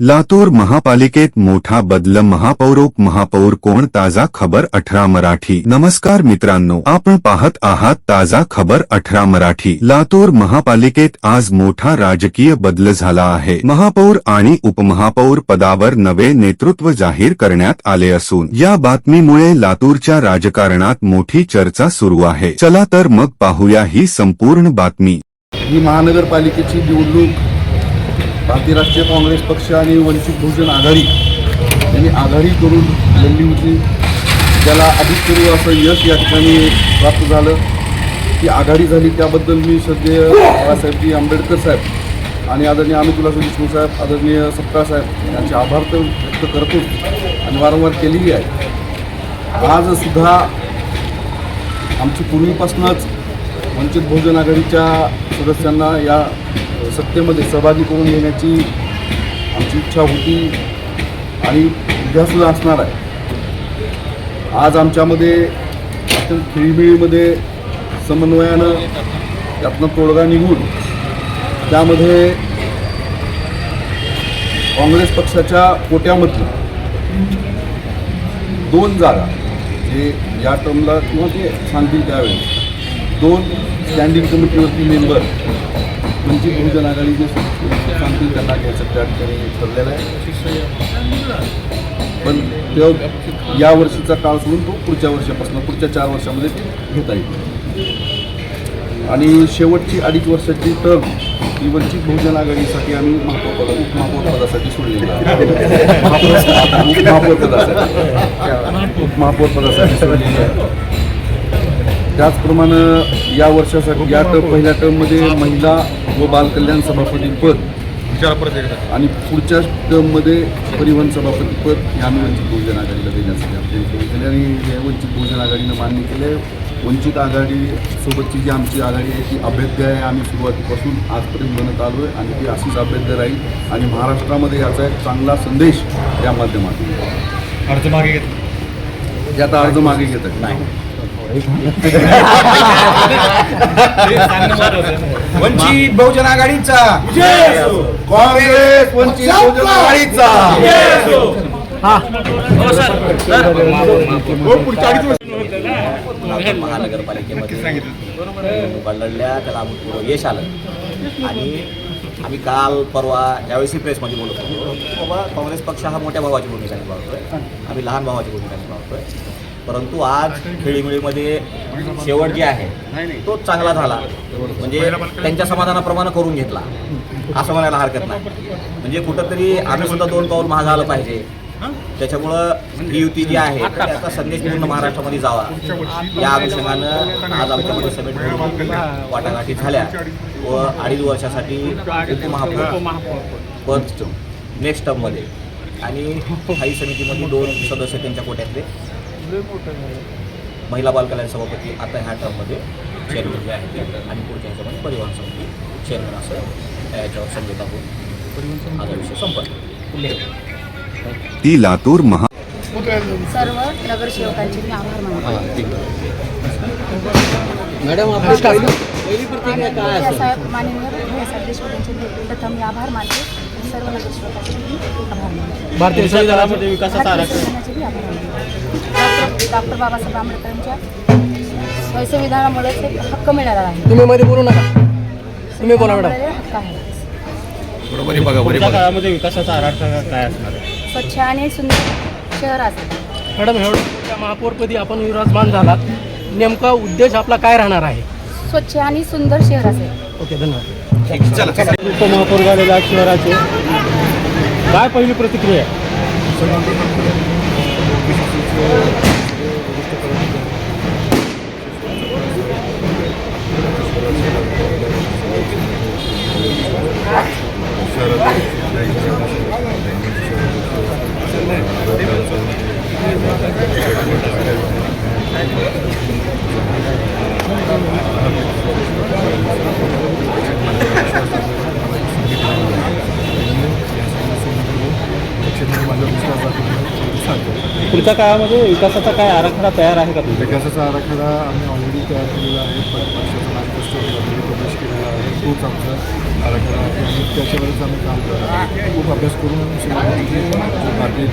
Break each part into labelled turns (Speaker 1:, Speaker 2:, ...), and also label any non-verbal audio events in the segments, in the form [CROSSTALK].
Speaker 1: लातूर महापालिकेत मोठा बदल महापौरोप महापौर कोण ताजा खबर अठरा मराठी. नमस्कार मित्रांनो आपण पाहत आहात ताजा खबर अठरा मराठी. लातूर महापालिकेत आज मोठा राजकीय बदल झाला आहे. महापौर आणि उपमहापौर पदावर नवे नेतृत्व जाहीर करण्यात आले असून या बातमीमुळे लातूरच्या राजकारणात मोठी चर्चा सुरू आहे. चला तर मग पाहूया ही संपूर्ण बातमी.
Speaker 2: ही महानगरपालिकेची निवडणूक भारतीय राष्ट्रीय काँग्रेस पक्ष आणि वंचित बहुजन आघाडी यांनी आघाडी करून लढली होती. ज्याला अभूतपूर्व असं यश या ठिकाणी प्राप्त झालं. ती आघाडी झाली त्याबद्दल मी सध्या बाळासाहेबजी आंबेडकर साहेब आणि आदरणीय अमितुल्ला देशमुख साहेब आदरणीय सत्कार साहेब यांचे आभार तर व्यक्त करतोच आणि वारंवार केलेली आहे. आजसुद्धा आमची पूर्वीपासूनच वंचित बहुजन आघाडीच्या सदस्यांना या सत्तेमध्ये सहभागी करून घेण्याची आमची इच्छा होती आणि उद्यासुद्धा असणार आहे. आज आमच्यामध्ये अत्यंत खिळीमिळीमध्ये समन्वयानं त्यातनं तोडगा निघून त्यामध्ये काँग्रेस पक्षाच्या कोट्यामधून दोन जागा जे या टर्मला किंवा ते सांगतील त्यावेळेस दोन स्टँडिंग कमिटीवरती मेंबर वंचित बहुजन आघाडी जे सांगतील त्यांना घ्यायचं त्या ठिकाणी ठरलेलं आहे. पण ते या वर्षीचा काळ सोडून तो पुढच्या वर्षापासून पुढच्या चार वर्षामध्ये घेता येईल. आणि शेवटची अडीच वर्षाची टर्म ही वंचित बहुजन आघाडीसाठी आम्ही महापौर पद उपमहापौर पदासाठी सोडलेली आहे. [LAUGHS] उपमहापौर पदासाठी उपमहापौर पदासाठी सोडलेली आहे. त्याचप्रमाणे या वर्षासाठी या टर्म पहिल्या टर्ममध्ये महिला व बालकल्याण सभापती पद आणि पुढच्या टर्ममध्ये परिवहन सभापती पद हे आम्ही वंचित बहुजन आघाडीला देण्यासाठी आपली केली आणि हे वंचित बहुजन आघाडीनं मान्य केलं आहे वंचित आघाडी सोबतची जी आमची आघाडी आहे ती अभेद्य आहे. आम्ही सुरुवातीपासून आजपर्यंत बनत आलो आहे आणि ती अशीच अभेद्य राहील. आणि महाराष्ट्रामध्ये याचा एक चांगला संदेश या माध्यमातून.
Speaker 3: अर्ज मागे घेतला.
Speaker 2: ते आता अर्ज मागे घेत आहेत नाही. [LAUGHS]
Speaker 3: वंचित बहुजन आघाडीचा.
Speaker 2: काँग्रेस वंचित बहुजन आघाडीचा.
Speaker 4: लातूर महानगरपालिकेमध्ये लढल्या त्याला यश आलं. आणि आम्ही काल परवा यावेळेसही प्रेसमध्ये बोलत होतो बाबा काँग्रेस पक्ष हा मोठ्या भावाची भूमिका निभावतोय. आम्ही लहान भावाची भूमिका निभावतोय. परंतु आज खेळीमेळीमध्ये शेवट जे आहे तो चांगला झाला. म्हणजे त्यांच्या समाधानाप्रमाणे करून घेतला. असं म्हणायला हरकत नाही. म्हणजे कुठंतरी आम्ही सुद्धा दोन पाऊल महाग आलं पाहिजे. त्याच्यामुळं ही युती जी आहे त्याचा संदेश पूर्ण महाराष्ट्रामध्ये जावा. या अनुषंगानं आज आमच्यामध्ये सभेत वाटाघाटी झाल्या व अडीच वर्षासाठी उपमहापौर पद नेक्स्ट टर्ममध्ये. आणि स्थायी समितीमध्ये दोन सदस्य त्यांच्या कोट्यातले. महिला बालकल्याण सभापती आता ह्या टर्ममध्ये चेअरमन जे आहेत ते आणि पुढच्या ह्याच्यामध्ये परिवहन समिती चेअरमन असं याच्यावर समजता होऊन माझा विषय संपला.
Speaker 1: ती लातूर महा
Speaker 5: सर्व नगरसेवकांचे मी आभार मानते.
Speaker 6: मॅडम आपली पहिली पहिली प्रतिक्रिया काय
Speaker 5: यांचे प्रथम मी आभार मानते. सर्व नगरसेवकांचे
Speaker 6: भारतीय संविधानामध्ये विकासाचा
Speaker 5: मानते डॉक्टर बाबासाहेब आंबेडकरांच्या संविधानामुळेच एक हक्क मिळाला आहे.
Speaker 6: तुम्ही मध्ये बोलू नका. तुम्ही बोला मॅडम.
Speaker 5: संविधानामुळे
Speaker 3: काळामध्ये विकासाचा आराखडा काय असणार आहे?
Speaker 5: स्वच्छ आणि सुंदर शहर असेल
Speaker 6: मॅडम एवढ्या महापौरपदी आपण विराजमान झालात. नेमका उद्देश आपला काय राहणार आहे?
Speaker 5: स्वच्छ आणि सुंदर शहर असेल
Speaker 6: ओके धन्यवाद. उपमहापौर झालेल्या शहराचे. काय पहिली प्रतिक्रिया? आहे पुढच्या काळामध्ये विकासाचा काय आराखडा तयार आहे का तुमचा
Speaker 7: विकासाचा आराखडा आम्ही ऑलरेडी तयार केलेला आहे. प- पक्षाचा मॅनिफेस्टो ऑलरेडी पब्लिश केलेला आहे. तोच आमचा आराखडा आहे. आणि त्याच्यावरच आम्ही काम करणार आहे. खूप अभ्यास करून भारतीय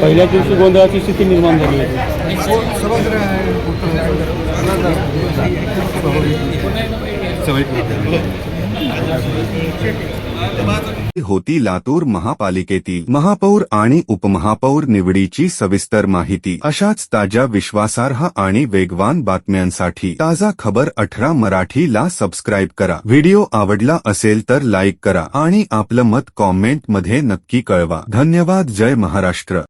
Speaker 6: पहिल्या दिवशी गोंधळाची स्थिती निर्माण झाली आहे.
Speaker 7: स्वाभाविक
Speaker 1: होती लातूर महापालिकेतील महापौर आणि उपमहापौर निवडीची सविस्तर माहिती. अशाच ताज्या विश्वासार्ह आणि वेगवान बातम्यांसाठी ताजा खबर अठरा मराठीला सबस्क्राईब करा. व्हिडिओ आवडला असेल तर लाईक करा आणि आपलं मत कॉमेंटमध्ये नक्की कळवा. धन्यवाद. जय महाराष्ट्र.